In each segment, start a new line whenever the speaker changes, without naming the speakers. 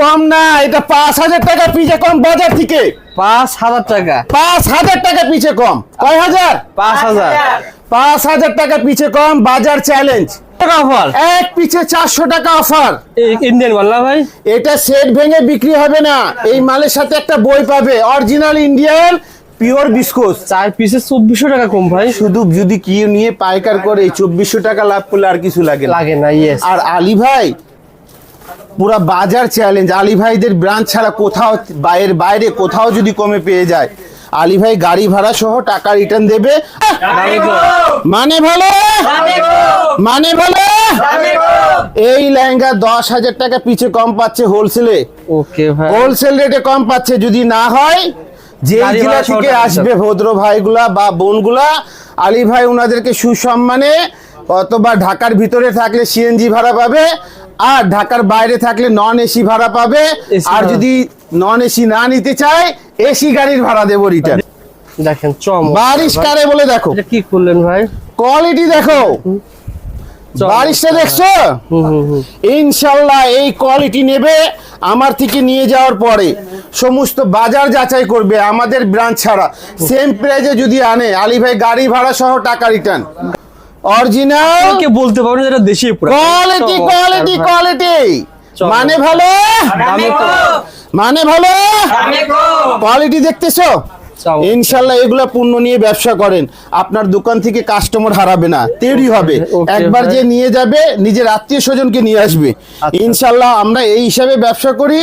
কম না এটা পাঁচ হাজার টাকা পিছে কম বাজার থেকে।
পাঁচ হাজার টাকা।
পাঁচ হাজার টাকা পিছে কম। কয় হাজার?
পাঁচ হাজার।
পাঁচ হাজার টাকা পিছে কম বাজার চ্যালেঞ্জ
টাকা অফার
এক পিছে চারশো টাকা অফার
ইন্ডিয়ান মাল না ভাই?
এটা সেট ভেঙে বিক্রি হবে না। এই মালের সাথে একটা বই পাবে। অরিজিনাল ইন্ডিয়ান পিওর বিস্কুট
চার পিসে চব্বিশশো টাকা কম ভাই।
শুধু যদি কি নিয়ে পাইকার করে চব্বিশশো টাকা লাভ করলে আর কিছু লাগে
লাগে না
আর আলী ভাই পুরা বাজার চ্যালেঞ্জ আলী ভাইদের ব্রাঞ্চ ছাড়া কোথাও বাইরের বাইরে কোথাও যদি কমে পেয়ে যায় আলী ভাই গাড়ি ভাড়া সহ টাকা রিটার্ন দেবে। মানে ভালো? মানে ভালো? এই লেহেঙ্গা দশ হাজার টাকা পিছে কম পাচ্ছে হোলসেলে হোলসেল রেটে কম পাচ্ছে যদি না হয় যে জেলা থেকে আসবে ভদ্র ভাইগুলা বা বোনগুলা আলী ভাই ওনাদেরকে সুসম্মানে অথবা ঢাকার ভিতরে থাকলে সিএনজি ভাড়া পাবে আর ঢাকার বাইরে থাকলে নন এসি ভাড়া পাবে। আর যদি নন এসি না নিতে চায় এসি গাড়ির ভাড়া দেবো রিটার্ন
দেখেন চম
বারিশ কারে বলে দেখো।
কি করলেন ভাই?
কোয়ালিটি দেখো। বারিশটা দেখছ?
হুম
ইনশাল্লাহ এই কোয়ালিটি নেবে আমার থেকে নিয়ে যাওয়ার পরে। সমস্ত বাজার যাচাই করবে আমাদের ব্রাঞ্চ ছাড়া। সেম প্রাইজে যদি আনে আলী ভাই গাড়ি ভাড়া সহ টাকা রিটার্ন অরিজিনাল
কে বলতে পারবেন এটা দেশি পুরো
কোয়ালিটি কোয়ালিটি কোয়ালিটি মানে ভালো? মানে ভালো? কোয়ালিটি দেখতেছো? ইনশাল্লাহ এগুলা পণ্য নিয়ে ব্যবসা করেন। আপনার দোকান থেকে কাস্টমার হারাবে না। তৈরি হবে। একবার। যে নিয়ে যাবে নিজের আত্মীয় স্বজনকে নিয়ে আসবে।
আচ্ছা।
ইনশাল্লাহ আমরা এই হিসাবে ব্যবসা করি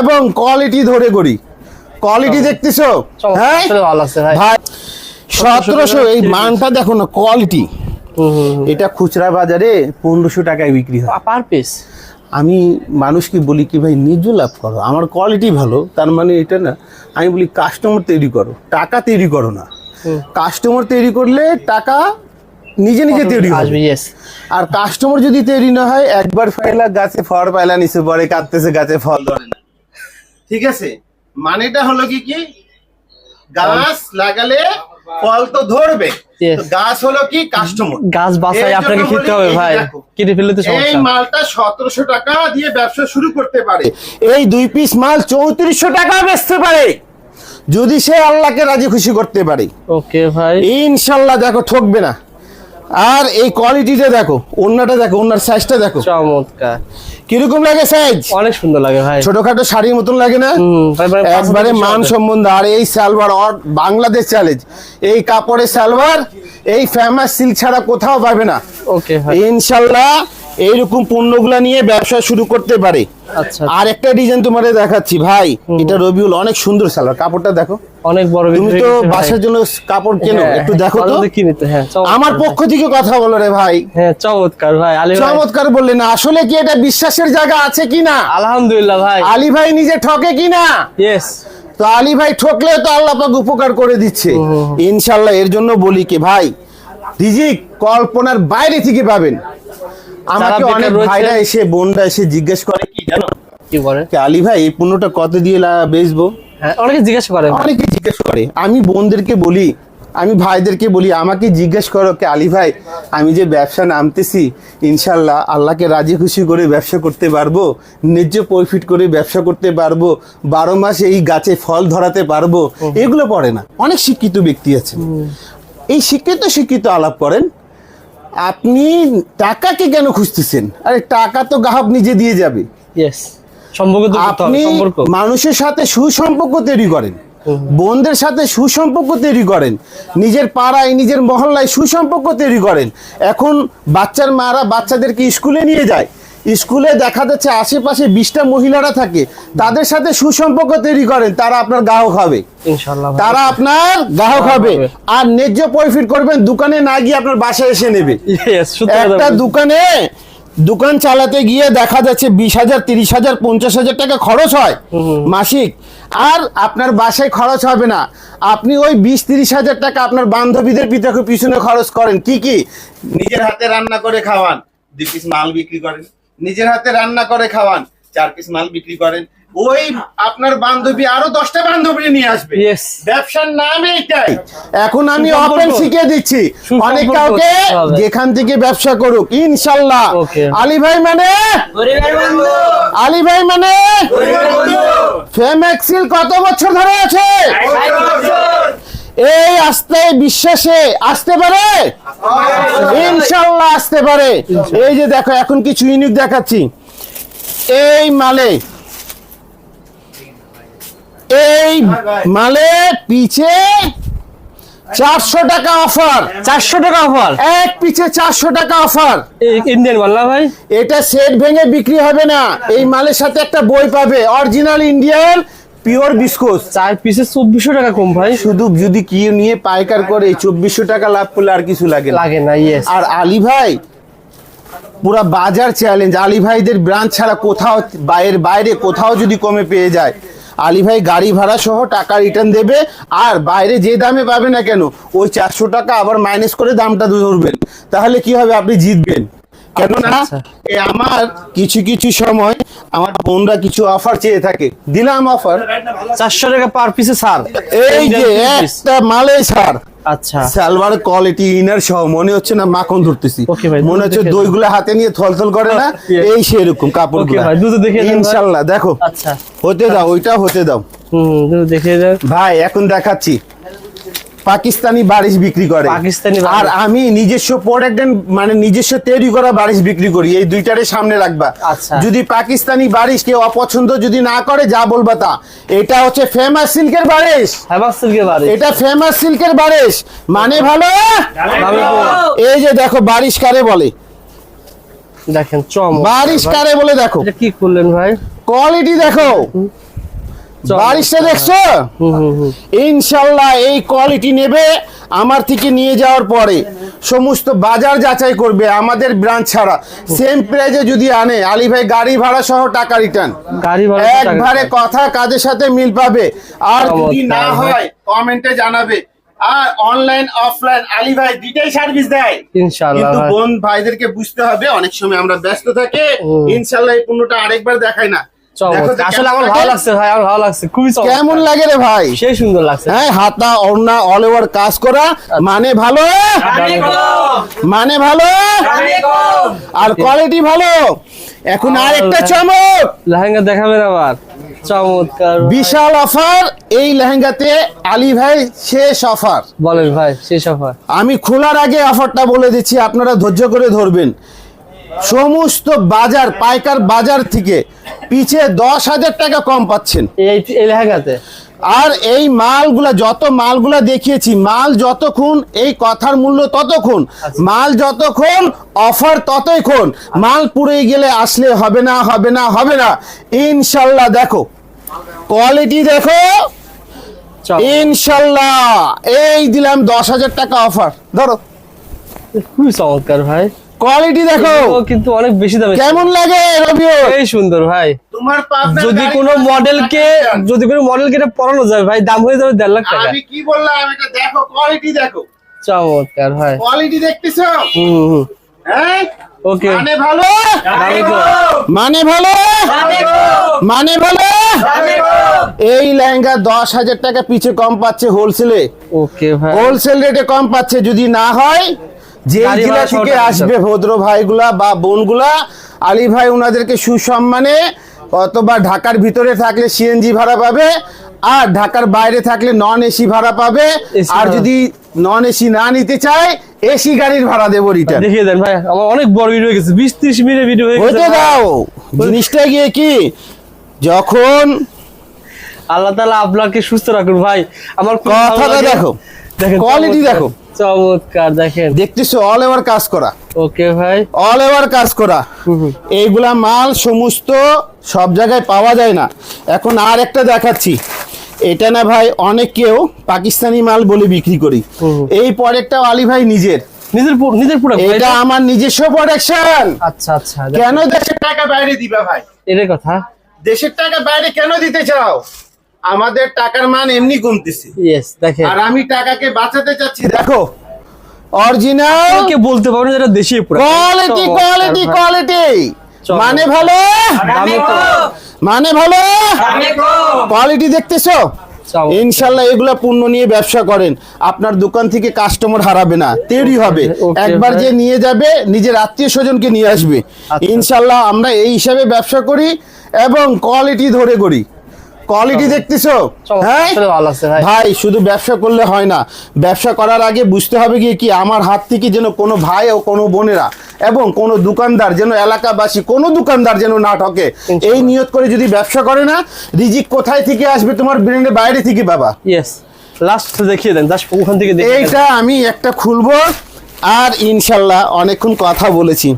এবং কোয়ালিটি ধরে করি। কোয়ালিটি দেখতেছো? হ্যাঁ?
আসলে ভালো আছে ভাই।
সতেরোশো এই মানটা দেখো না কোয়ালিটি এটা খুচরা বাজারে পনেরোশো টাকায় বিক্রি হয়।
পার পিস
আমি মানুষকে বলি কি ভাই নিজ লাভ করো। আমার কোয়ালিটি ভালো তার মানে এটা না আমি বলি কাস্টমার তৈরি করো। টাকা তৈরি করো না। কাস্টমার তৈরি করলে টাকা নিজে নিজে তৈরি হবে।
আসবে
আর কাস্টমার যদি তৈরি না হয় একবার ফাইলা গাছে ফল পাইলা নিচে পরে কাটতেছে গাছে ফল ধরে না। ঠিক আছে? মানেটা হলো কি কি? গাছ লাগালে ফল তো ধরবে। গাছ হলো কি কাস্টমার
গাছ বাছাই আপনাকে খেতে হবে ভাই। কেটে ফেললে তো
এই মালটা সতেরোশো টাকা দিয়ে ব্যবসা শুরু করতে পারে। এই দুই পিস মাল চৌত্রিশশো টাকা বেচতে পারে। যদি সে আল্লাহকে রাজি খুশি করতে পারে।
ওকে ভাই।
ইনশাল্লাহ দেখো ঠকবে না। আর এই কোয়ালিটিটা দেখো ওন্নাটা দেখো ওন্নার সাইজটা দেখো।
চমৎকার।
কীরকম লাগে সাইজ
অনেক সুন্দর লাগে ভাই।
ছোটখাটো শাড়ির মতন লাগে না? একবারে মান। সম্বন্ধ আর এই সালোয়ার অর বাংলাদেশ চ্যালেঞ্জ এই কাপড়ের সালোয়ার এই ফেমাস সিল্ক ছাড়া কোথাও পাবে না।
ওকে
ইনশাল্লাহ এইরকম পণ্যগুলা নিয়ে ব্যবসা শুরু করতে পারে।
আচ্ছা।
আর একটা ডিজাইন তোমাদের দেখাচ্ছি ভাই এটা রবিউল অনেক সুন্দর সালোয়ার কাপড়টা দেখো।
অনেক বড়
তুমি তো
হয়ে।
বাসার জন্য কাপড় কেনো?
হ্যাঁ,
একটু দেখো তো।
কিনে হ্যাঁ
আমার পক্ষ থেকে কথা বলো রে ভাই।
হ্যাঁ চমৎকার ভাই ভাই।
চমৎকার বললে না। আসলে কি এটা বিশ্বাসের জায়গা আছে কিনা
আলহামদুলিল্লাহ ভাই।
আলী ভাই নিজে ঠকে কিনা
ইয়েস
তো আলী ভাই ঠকলে তো আল্লাহ পাক উপকার করে দিচ্ছে। ইনশাল্লাহ এর জন্য বলি কি ভাই রিজিক কল্পনার বাইরে থেকে পাবেন। আমাকে অনেক ভাইরা এসে বোনরা এসে জিজ্ঞেস করে কি জানো?
কি বলে?
কি আলী ভাই এই পণ্যটা কত দিয়ে লা- বেচবো?
হ্যাঁ অনেকে জিজ্ঞাসা করে।
অনেকে জিজ্ঞেস করে। আমি বোনদেরকে বলি আমি ভাইদেরকে বলি আমাকে জিজ্ঞেস করো কে আলী ভাই আমি যে ব্যবসা নামতেছি ইনশাল্লাহ আল্লাহকে রাজি খুশি করে ব্যবসা করতে পারব ন্যায্য প্রফিট করে ব্যবসা করতে পারব বারো মাস এই গাছে ফল ধরাতে পারব এগুলো পড়ে না। অনেক শিক্ষিত ব্যক্তি আছে এই শিক্ষিত শিক্ষিত আলাপ করেন আপনি টাকাকে কেন খুঁজতেছেন? আরে টাকা তো গ্রাহক নিজে দিয়ে যাবে। আপনি মানুষের সাথে সুসম্পর্ক তৈরি করেন। বোনদের সাথে সুসম্পর্ক তৈরি করেন। নিজের পাড়ায় নিজের মহল্লায় সুসম্পর্ক তৈরি করেন। এখন বাচ্চার মারা বাচ্চাদেরকে স্কুলে নিয়ে যায়। স্কুলে দেখা যাচ্ছে আশেপাশে বিশটা মহিলারা থাকে তাদের সাথে সুসম্পর্ক তৈরি করেন তারা আপনার গ্রাহক হবে। তারা আপনার গ্রাহক হবে। আর ন্যায্য প্রফিট করবেন দোকানে না গিয়ে আপনার বাসায় এসে নেবে। একটা দোকানে দোকান চালাতে গিয়ে দেখা যাচ্ছে বিশ হাজার তিরিশ হাজার পঞ্চাশ হাজার টাকা খরচ হয় মাসিক। আর আপনার বাসায় খরচ হবে না। আপনি ওই বিশ তিরিশ হাজার টাকা আপনার বান্ধবীদের পিতাকে পিছনে খরচ করেন। কি কি? নিজের হাতে রান্না করে খাওয়ান। দুই পিস মাল বিক্রি করেন। নিজের হাতে রান্না করে খাওয়ান চার পিস মাল বিক্রি করেন। ওই আপনার বান্ধবী আরও দশটা বান্ধবী নিয়ে আসবে। ব্যবসার নাম এইটাই। এখন আমি। ওপেন শিখিয়ে দিচ্ছি। অনেক কাউকে যেখান থেকে ব্যবসা করুক ইনশাল্লাহ. আলী ভাই মানে? আলী ভাই মানে? ফেমেক্সিল কত বছর ধরে আছে? এই আস্তে বিশ্বাসে আসতে পারে? ইনশাল্লাহ আসতে পারে। এই যে দেখো এখন কিছু ইউনিক দেখাচ্ছি। এই মালে এই মালে পিছে চারশো টাকা অফার।
চারশো টাকা অফার?
এক পিছে চারশো টাকা অফার।
ইন্ডিয়ান মাল ভাই?
এটা সেট ভেঙে বিক্রি হবে না। এই মালের সাথে একটা বই পাবে। অরিজিনাল ইন্ডিয়ান পিওর বিস্কুট
চার পিসে চব্বিশশো টাকা কম ভাই।
শুধু যদি কি নিয়ে পাইকার করে চব্বিশশো টাকা লাভ করলে আর কিছু লাগে
লাগে না ইয়েস
আর আলী ভাই পুরা বাজার চ্যালেঞ্জ আলী ভাইদের ব্রাঞ্চ ছাড়া কোথাও বাইরের বাইরে কোথাও যদি কমে পেয়ে যায় আলী ভাই গাড়ি ভাড়া সহ টাকা রিটার্ন দেবে আর বাইরে যে দামে পাবে না কেন ওই চারশো টাকা আবার মাইনাস করে দামটা ধরবেন। তাহলে কি হবে? আপনি জিতবেন। কেননা
আচ্ছা।
আমার কিছু কিছু সময় আমার বোনরা কিছু অফার চেয়ে থাকে। দিলাম অফার
চারশো টাকা পার পিসে ছাড়।
এই যে। একটা মালে
আচ্ছা।
সালোয়ার কোয়ালিটি ইনার সহ মনে হচ্ছে না মাখন ধরতেছি। মনে হচ্ছে দইগুলো হাতে নিয়ে থলথল করে না এই সেরকম কাপড়। ইনশাল্লাহ দেখো।
আচ্ছা।
হতে দাও ওইটা হতে দাও। ভাই এখন দেখাচ্ছি। পাকিস্তানি বারিশ বিক্রি করে।
পাকিস্তানি
আর আমি নিজস্ব প্রোডাক্ট মানে নিজস্ব তৈরি করা বারিশ বিক্রি করি। এই দুইটারে সামনে রাখবা।
আচ্ছা।
যদি পাকিস্তানি বারিশ কেউ অপছন্দ যদি না করে যা বলবা তা। এটা হচ্ছে ফেমাস সিল্কের বারিশ।
হ্যাঁ সিল্কের বাড়ি
এটা ফেমাস সিল্কের বারিশ। মানে ভালো? এই যে দেখো বারিশ কারে বলে?
দেখেন চম
বারিশ কারে বলে দেখো।
কি করলেন ভাই?
কোয়ালিটি দেখো। বারিশটা দেখছ?
হুম হুম
ইনশাল্লাহ এই কোয়ালিটি নেবে আমার থেকে নিয়ে যাওয়ার পরে। সমস্ত বাজার যাচাই করবে আমাদের ব্রাঞ্চ ছাড়া। সেম প্রাইজে যদি আনে আলী ভাই গাড়ি ভাড়া সহ টাকা রিটার্ন। একবারে কথা কাজের সাথে মিল পাবে। আর যদি না হয় কমেন্টে জানাবে। আর অনলাইন অফলাইন আলী ভাই দুইটাই সার্ভিস দেয়।
ইনশাআল্লাহ
কিন্তু বোন ভাইদেরকে বুঝতে হবে অনেক সময় আমরা ব্যস্ত থাকি। ইনশাল্লাহ এই পণ্যটা আরেকবার দেখাই না।
আসলে আমার ভালো লাগছে ভাই আমার ভালো লাগছে খুবই
কেমন লাগে রে ভাই?
সেই সুন্দর লাগছে।
হ্যাঁ হাতা অল ওভার কাজ করা মানে ভালো? মানে ভালো। আর কোয়ালিটি ভালো? এখন আর একটা চমক।
লেহেঙ্গা দেখাবেন আবার। চমৎকার
বিশাল অফার এই লেহেঙ্গাতে আলী ভাই শেষ অফার
বলেন ভাই শেষ অফার
আমি খোলার আগে অফারটা বলে দিচ্ছি আপনারা ধৈর্য করে ধরবেন। সমস্ত বাজার পাইকার বাজার থেকে পিছে দশ হাজার টাকা কম পাচ্ছেন।
এই লেহেঙ্গাতে?
আর এই মালগুলা যত মালগুলা দেখিয়েছি মাল যতক্ষণ এই কথার মূল্য ততক্ষণ মাল যতক্ষণ অফার ততক্ষণ মাল পুড়ে গেলে আসলে হবে না হবে না হবে না। ইনশাল্লাহ দেখো কোয়ালিটি দেখো। ইনশাল্লাহ এই দিলাম দশ হাজার টাকা অফার। ধরো।
খুবই চমৎকার ভাই।
কোয়ালিটি দেখো।
কিন্তু অনেক বেশি দামে
কেমন লাগে রবিও?
এই সুন্দর ভাই।
তোমার
যদি কোনো মডেলকে যদি কোনো মডেলকে এটা পরানো যায় ভাই দাম হয়ে যাবে দেড় লাখ টাকা।
আমি কি বললাম? এটা দেখো কোয়ালিটি দেখো।
চমৎকার ভাই।
কোয়ালিটি দেখতেছো?
হুম হুম
হ্যাঁ?
ওকে।
মানে ভালো?
দামি কম।
মানে ভালো? মানে ভালো। এই লেহেঙ্গা দশ হাজার টাকা পিছে কম পাচ্ছে হোলসেলে
ওকে ভাই।
হোলসেল রেটে কম পাচ্ছে যদি না হয় যে জেলা থেকে আসবে ভদ্র ভাইগুলা বা বোনগুলা আলী ভাই ওনাদেরকে সুসম্মানে অথবা ঢাকার ভিতরে থাকলে সিএনজি ভাড়া পাবে আর ঢাকার বাইরে থাকলে নন এসি ভাড়া পাবে আর যদি নন এসি না নিতে চায় এসি গাড়ির ভাড়া দেবো রিটার্ন
দেখিয়ে দেন ভাই আমার অনেক বড় ভিডিও হয়ে গেছে বিশ ত্রিশ মিনিটের ভিডিও হয়ে গেছে
দাও। জিনিসটা গিয়ে কি? যখন
আল্লাহ তালা আপনাকে সুস্থ রাখুন ভাই। আমার
কথাটা। দেখো।
দেখেন
Quality দেখো।
চমৎকার দেখেন।
দেখতেছো অল ওভার কাজ করা।
ওকে ভাই।
অল ওভার কাজ করা। এইগুলা মাল সমস্ত সব জায়গায় পাওয়া যায় না। এখন আর একটা দেখাচ্ছি। এটা না ভাই অনেক কেউ পাকিস্তানি মাল বলে বিক্রি করি। এই প্রোডাক্টটা আলী ভাই নিজের।
নিজের নিজের পুরো
এটা আমার নিজস্ব প্রোডাকশন
আচ্ছা আচ্ছা
কেন দেশের টাকা বাইরে দিবা ভাই?
এর কথা।
দেশের টাকা বাইরে কেন দিতে চাও? আমাদের টাকার মান এমনি কমতেছে আর আমি টাকাকে বাঁচাতে চাচ্ছি দেখো। অরিজিনাল
কে বলতে পারবেন এটা দেশি
কোয়ালিটি কোয়ালিটি কোয়ালিটি মানে ভালো? মানে ভালো? কোয়ালিটি দেখতেছো? ইনশাল্লাহ এগুলা পণ্য নিয়ে ব্যবসা করেন। আপনার দোকান থেকে কাস্টমার হারাবে না। তৈরি হবে। একবার। যে নিয়ে যাবে নিজের আত্মীয় স্বজনকে নিয়ে আসবে।
আচ্ছা।
ইনশাল্লাহ আমরা এই হিসাবে ব্যবসা করি এবং কোয়ালিটি ধরে করি। কোয়ালিটি দেখতেছো? হ্যাঁ?
ভাই।
শুধু ব্যবসা করলে হয় না। ব্যবসা করার আগে বুঝতে হবে গিয়ে কি আমার হাত থেকে যেন কোনো ভাই ও কোনো বোনেরা এবং কোনো দোকানদার যেন এলাকাবাসী কোনো দোকানদার যেন না ঠকে। এই নিয়ত করে যদি ব্যবসা করে না রিজিক কোথায় থেকে আসবে? তোমার ব্রেনের বাইরে থেকে বাবা।
ইয়েস লাস্ট দেখিয়ে দেন জাস্ট ওখান থেকে
এইটা আমি একটা খুলবো। আর ইনশাল্লাহ অনেকক্ষণ কথা বলেছি।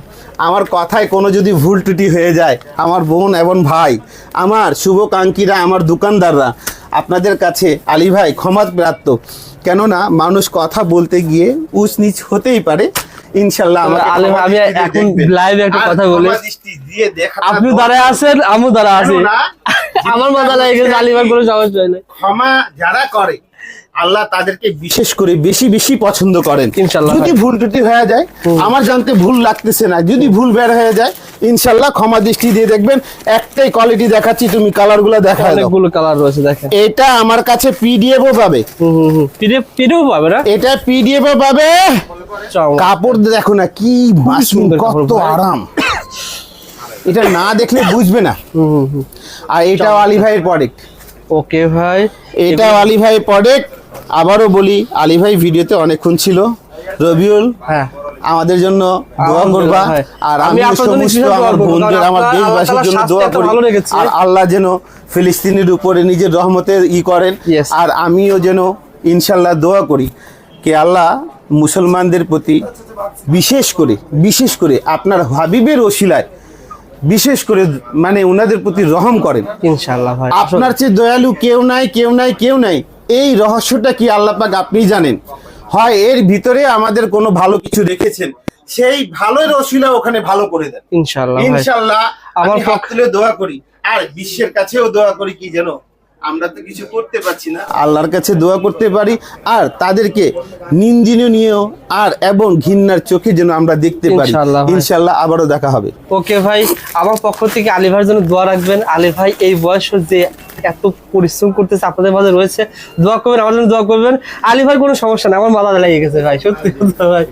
আমার কথায় কোনো যদি ভুল ত্রুটি হয়ে যায় আমার বোন এবং ভাই আমার শুভকাঙ্ক্ষীরা আমার দোকানদাররা আপনাদের কাছে আলী ভাই ক্ষমা প্রাপ্ত কেননা মানুষ কথা বলতে গিয়ে উচ নিচ হতেই পারে ইনশাল্লাহ
আমি এখন। একটা কথা বলি। আপনি। দাঁড়ায় আছেন আমিও আছি আমার মজা লাগে গেছে আলিবার কোনো সমস্যা হয় না
ক্ষমা যারা করে আল্লাহ তাদেরকে বিশেষ করে বেশি বেশি পছন্দ করেন। যদি ভুল ত্রুটি হয়ে যায় আমার জানতে ভুল লাগতেছে না। যদি ভুল বের হয়ে যায় ইনশাল্লাহ ক্ষমা দৃষ্টি দিয়ে দেখবেন একটাই কোয়ালিটি দেখাচ্ছি তুমি কালারগুলো দেখা
অনেকগুলো কালার রয়েছে দেখেন।
এটা আমার কাছে পিডিএফ ও পাবে।
পিডিএফ পিডিএফ না?
এটা পিডিএফ ও পাবে। কাপড় দেখো না কি
কাপড়
কত আরাম। এটা না দেখলে বুঝবে না। আর এটা আলী ভাইয়ের প্রোডাক্ট
ওকে ভাই।
এটা আলী ভাই প্রোডাক্ট আবারও বলি আলী ভাই ভিডিওতে অনেকক্ষণ ছিল। রবিউল
হ্যাঁ।
আমাদের জন্য দোয়া করবা। আর
আমি
সমস্ত আমার বন্ধুদের আমার দেশবাসীর
আল্লাহ
জন্য দোয়া করি। আর আল্লাহ যেন ফিলিস্তিনের উপরে নিজের রহমতের ই করেন। আর আমিও যেন ইনশাল্লাহ দোয়া করি কে আল্লাহ মুসলমানদের প্রতি বিশেষ করে বিশেষ করে আপনার হাবিবের ওসিলায় বিশেষ করে মানে ওনাদের প্রতি রহম করেন।
ইনশাল্লাহ
আপনার চেয়ে দয়ালু কেউ নাই কেউ নাই কেউ নাই। এই রহস্যটা কি আল্লাপাক আপনি জানেন? হয় এর ভিতরে আমাদের কোনো ভালো কিছু রেখেছেন? সেই ভালো রসিলা ওখানে ভালো করে দেন।
ইনশাল্লাহ
ইনশাল্লাহ
আমার পক্ষ-
দোয়া করি। আর বিশ্বের কাছেও দোয়া করি কি যেন? আমরা তো কিছু করতে পারছি না। আল্লাহর কাছে দোয়া করতে পারি আর তাদেরকে নিন্দনীয় আর এবং ঘৃণার চোখে যেন আমরা দেখতে পারি। ইনশাল্লাহ আবারও দেখা হবে।
ওকে ভাই আমার পক্ষ থেকে আলী ভাইয়ের জন্য দোয়া রাখবেন। আলী ভাই এই বয়স যে এত পরিশ্রম করতেছে আপনাদের মাঝে রয়েছে দোয়া করবেন আমার জন্য দোয়া করবেন। আলী ভাই কোনো সমস্যা নেই আমার মাথা লেগে গেছে ভাই সত্যি কথা ভাই।